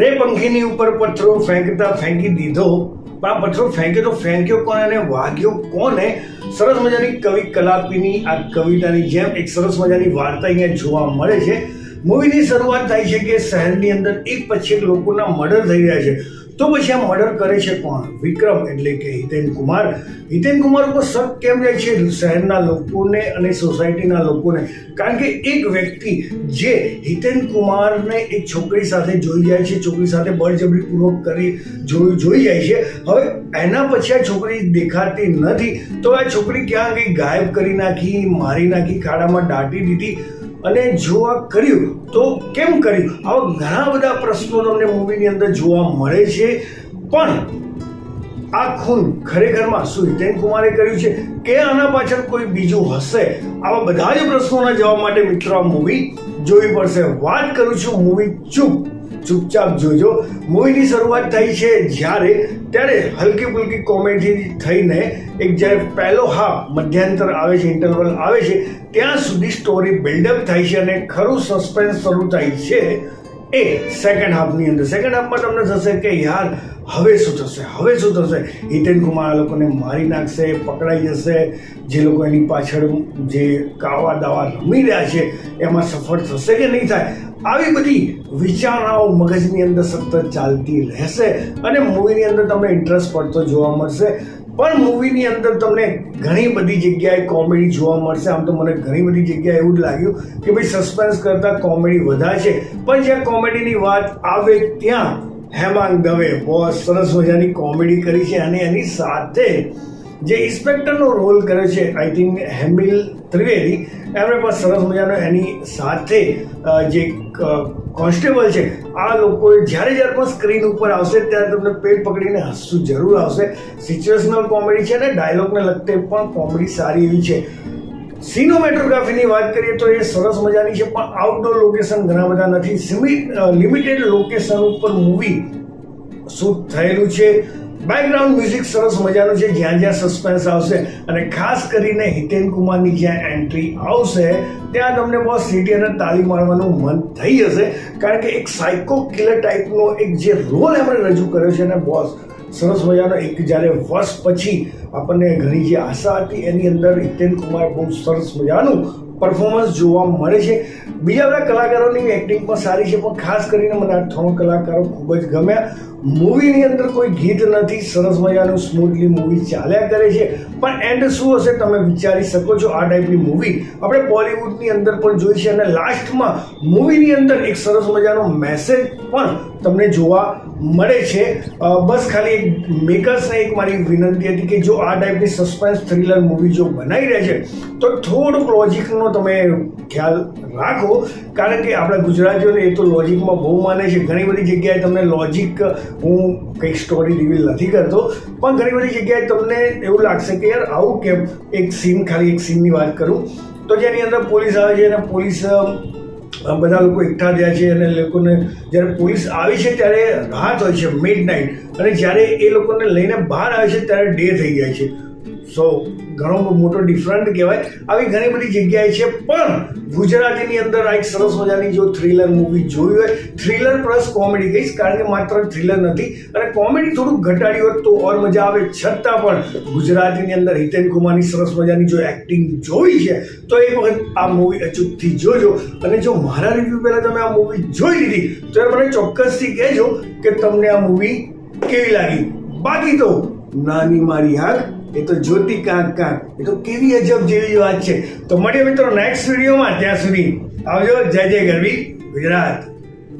રે પંખીની ઉપર પથ્થરો ફેંકતા ફેંકી દીધો. આ પથ્થરો ફેંક્યો તો ફેંક્યો કોણ અને વાગ્યો કોને સરસ મજાની કવિ કલાપીની આ કવિતાની જેમ એક સરસ મજાની વાર્તા અહીંયા જોવા મળે છે. મૂવીની શરૂઆત થાય છે કે શહેરની અંદર એક પછી એક લોકોના મર્ડર થઈ રહ્યા છે. તો પછી આ મર્ડર કરે છે કોણ? વિક્રમ એટલે કે હિતેન કુમાર. હિતેન કુમાર ઉપર શક કેમ રહે છે? શહેરના લોકોને અને સોસાયટીના લોકોને. કારણ કે એક વ્યક્તિ જે હિતેન કુમારને એક છોકરી સાથે જોઈ જાય છે, છોકરી સાથે બળજબરીપૂર્વક કરી જોઈ જોઈ જાય છે. હવે એના પછી આ છોકરી દેખાતી નથી. તો આ છોકરી ક્યાં કંઈ ગાયબ કરી નાખી, મારી નાખી, ખાડામાં દાટી દીધી. અને જો આ કર્યું તો કેમ કર્યું? આવા ઘણા બધા પ્રશ્નો તમને મૂવીની અંદર જોવા મળે છે. પણ આ ખૂન ખરેખરમાં શું હિતેન કુમારે કર્યું છે? કે આના પાછળ કોઈ બીજું હશે? આવા બધા જ પ્રશ્નોના જવાબ માટે મિત્રો આ મૂવી જોવી પડશે. વાત કરું છું મૂવી ચૂપ. ચૂપચાપ જોજો. મૂવીની શરૂઆત થઈ છે જ્યારે ત્યારે હલકી ફુલકી કોમેડી થઈને એક જ્યારે પહેલો હા મધ્યાંતર આવે છે ઇન્ટરવલ આવે છે, ત્યાં સુધી સ્ટોરી બિલ્ડઅપ થાય છે અને ખરું સસ્પેન્સ શરૂ થાય છે. એ સેકન્ડ હાફની અંદર. સેકન્ડ હાફમાં તમને થશે કે યાર, હવે શું થશે? હવે શું થશે? હિતેન કુમાર આ લોકોને મારી નાખશે, પકડાઈ જશે. જે લોકો એની પાછળ જે કાવા દાવા રમી રહ્યા છે, એમાં સફળ થશે કે નહીં થાય? આવી બધી વિચારણાઓ મગજની અંદર સતત ચાલતી રહેશે. અને મૂવીની અંદર તમને ઇન્ટરેસ્ટ પડતો જોવા મળશે. પણ મૂવીની અંદર તમને ઘણી બધી જગ્યાએ કોમેડી જોવા મળશે. આમ તો મને ઘણી બધી જગ્યાએ એવું જ લાગ્યું કે ભાઈ સસ્પેન્સ કરતાં કોમેડી વધારે છે. પણ જ્યાં કોમેડીની વાત આવે ત્યાં હેમાંગ દવે બહુ સરસ મજાની કોમેડી કરી છે અને એની સાથે જે ઇન્સ્પેક્ટરનો રોલ કરે છે આઈ થિંક હેમિલ ત્રિવેદી એમણે પણ સરસ મજાનો એની સાથે જે કોન્સ્ટેબલ છે, આ લોકોએ જ્યારે જ્યારે પણ સ્ક્રીન ઉપર આવશે ત્યારે તમને પેટ પકડીને હસવું જરૂર આવશે. સિચ્યુએશનલ કોમેડી છે ને ડાયલોગને લગતે પણ કોમેડી સારી એવી છે. સિનોમેટોગ્રાફીની વાત કરીએ તો એ સરસ મજાની છે, પણ આઉટડોર લોકેશન ઘણા બધા નથી. લિમિટેડ લોકેશન ઉપર મૂવી શૂટ થયેલું છે. બેકગ્રાઉન્ડ મ્યુઝિક સરસ મજાનું છે, જ્યાં જ્યાં સસ્પેન્સ આવશે અને ખાસ કરીને હિતેન કુમારની જ્યાં એન્ટ્રી આવશે, ત્યાં તમને બહુ સીટી અને તાળી મારવાનું મન થઈ જશે. કારણ કે એક સાયકો કિલર ટાઈપનો એક જે રોલ એમણે રજૂ કર્યો છે ને બોસ સરસ મજાનો એક જ્યારે વર્ષ પછી આપણને ઘણી જે આશા હતી એની અંદર હિતેન કુમાર બહુ સરસ મજાનું પરફોર્મન્સ જોવા મળે છે. બીજા બધા કલાકારોની એક્ટિંગ પણ સારી છે, પણ ખાસ કરીને મને આ ત્રણ કલાકારો ખૂબ જ ગમ્યા. મૂવીની અંદર કોઈ ગીત નથી, સરસ મજાનું સ્મૂથલી મૂવી ચાલ્યા કરે છે. પણ એન્ડ શું હશે તમે વિચારી શકો છો આ ટાઈપની મૂવી આપણે બોલિવૂડની અંદર પણ જોઈ છે અને લાસ્ટમાં મૂવીની અંદર એક સરસ મજાનો મેસેજ પણ તમને જોવા મળે છે. બસ ખાલી એક મેકર્સને એક મારી વિનંતી હતી કે જો આ ટાઈપની સસ્પેન્સ થ્રિલર મૂવી જો બનાવી રહે છે, તો થોડુંક લોજિકનો તમે ખ્યાલ રાખો. કારણ કે આપણા ગુજરાતીઓને એ તો લોજિકમાં બહુ માને છે. ઘણી બધી જગ્યાએ તમને લોજિક હું કંઈક સ્ટોરી રિવીલ નથી કરતો, પણ ઘણી બધી જગ્યાએ તમને એવું લાગશે કે યાર, આવું કેમ? એક સીન ખાલી એક સીનની વાત કરું. તો જેની અંદર પોલીસ આવે છે, અને પોલીસ બધા લોકો એકઠા થયા છે અને લોકોને જ્યારે પોલીસ આવી છે ત્યારે રાહત હોય છે મિડ નાઇટ અને જ્યારે એ લોકોને લઈને બહાર આવે છે ત્યારે ડે થઈ જાય છે. સો ઘણો મોટો ડિફરન્ટ કહેવાય. આવી ઘણી બધી જગ્યાએ છે, પણ ગુજરાતીની અંદર આ એક સરસ મજાની જો થ્રિલર મૂવી જોઈ હોય થ્રિલર પ્લસ કોમેડી કહીશ, કારણ કે માત્ર થ્રિલર નથી. અને કોમેડી થોડુંક ઘટાડ્યું હોત તો ઓર મજા આવે. છતાં પણ ગુજરાતીની અંદર હિતેન કુમારની સરસ મજાની જો એક્ટિંગ જોઈ છે, તો એક વખત આ મૂવી અચૂકથી જોજો. અને જો મારા રિવ્યૂ પહેલાં તમે આ મૂવી જોઈ લીધી, તો એ મને ચોક્કસથી કહેજો કે તમને આ મૂવી કેવી લાગી. બાકી તો નાની મારી આંખ એ તો જ્યોતિ કાંક કાંક. એ તો કેવી અજબ જેવી વાત છે. તો મળીએ મિત્રો નેક્સ્ટ વિડીયોમાં ત્યાં સુધી આવજો. જય જય ગરવી ગુજરાત.